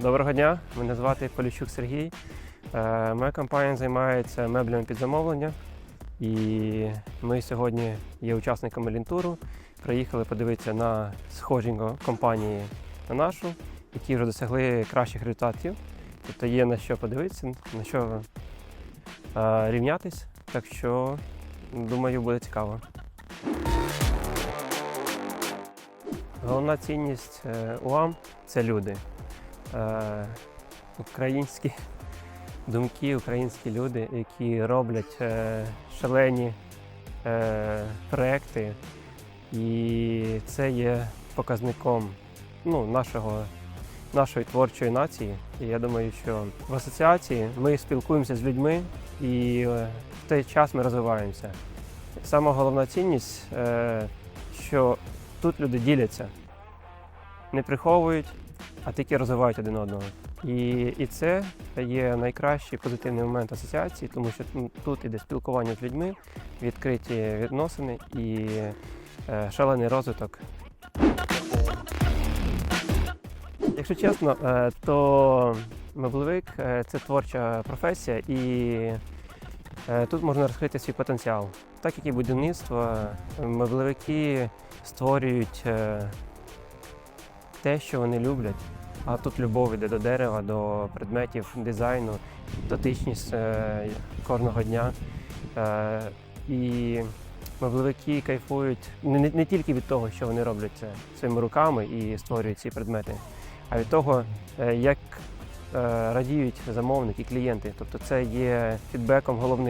Доброго дня, мене звати Поліщук Сергій. Е, Моя компанія займається меблями під замовлення. І ми сьогодні є учасниками лінтуру. Приїхали подивитися на схожі компанії на нашу, які вже досягли кращих результатів. Тобто є на що подивитися, на що е, рівнятись. Так що, думаю, буде цікаво. Головна цінність е, УАМ це люди. Е, Українські думки, українські люди, які роблять е, шалені е, проекти, і це є показником ну, нашого, нашої творчої нації. І я думаю, що в асоціації ми спілкуємося з людьми і е, в той час ми розвиваємося. Сама головна цінність, що тут люди діляться, не приховують, а тільки розвивають один одного. І, і це є найкращий позитивний момент асоціації, тому що тут іде спілкування з людьми, відкриті відносини і е, шалений розвиток. Якщо чесно, е, то меблевик е, це творча професія, і тут можна розкрити свій потенціал. Так як і будівництво, меблевики створюють те, що вони люблять. А тут любов іде до дерева, до предметів дизайну, дотичність е, кожного дня. Е, і меблевики кайфують не, не- тільки від того, що вони роблять це своїми руками і створюють ці предмети, а від того, е, як радіють замовники, клієнти. Тобто це є фідбеком головним.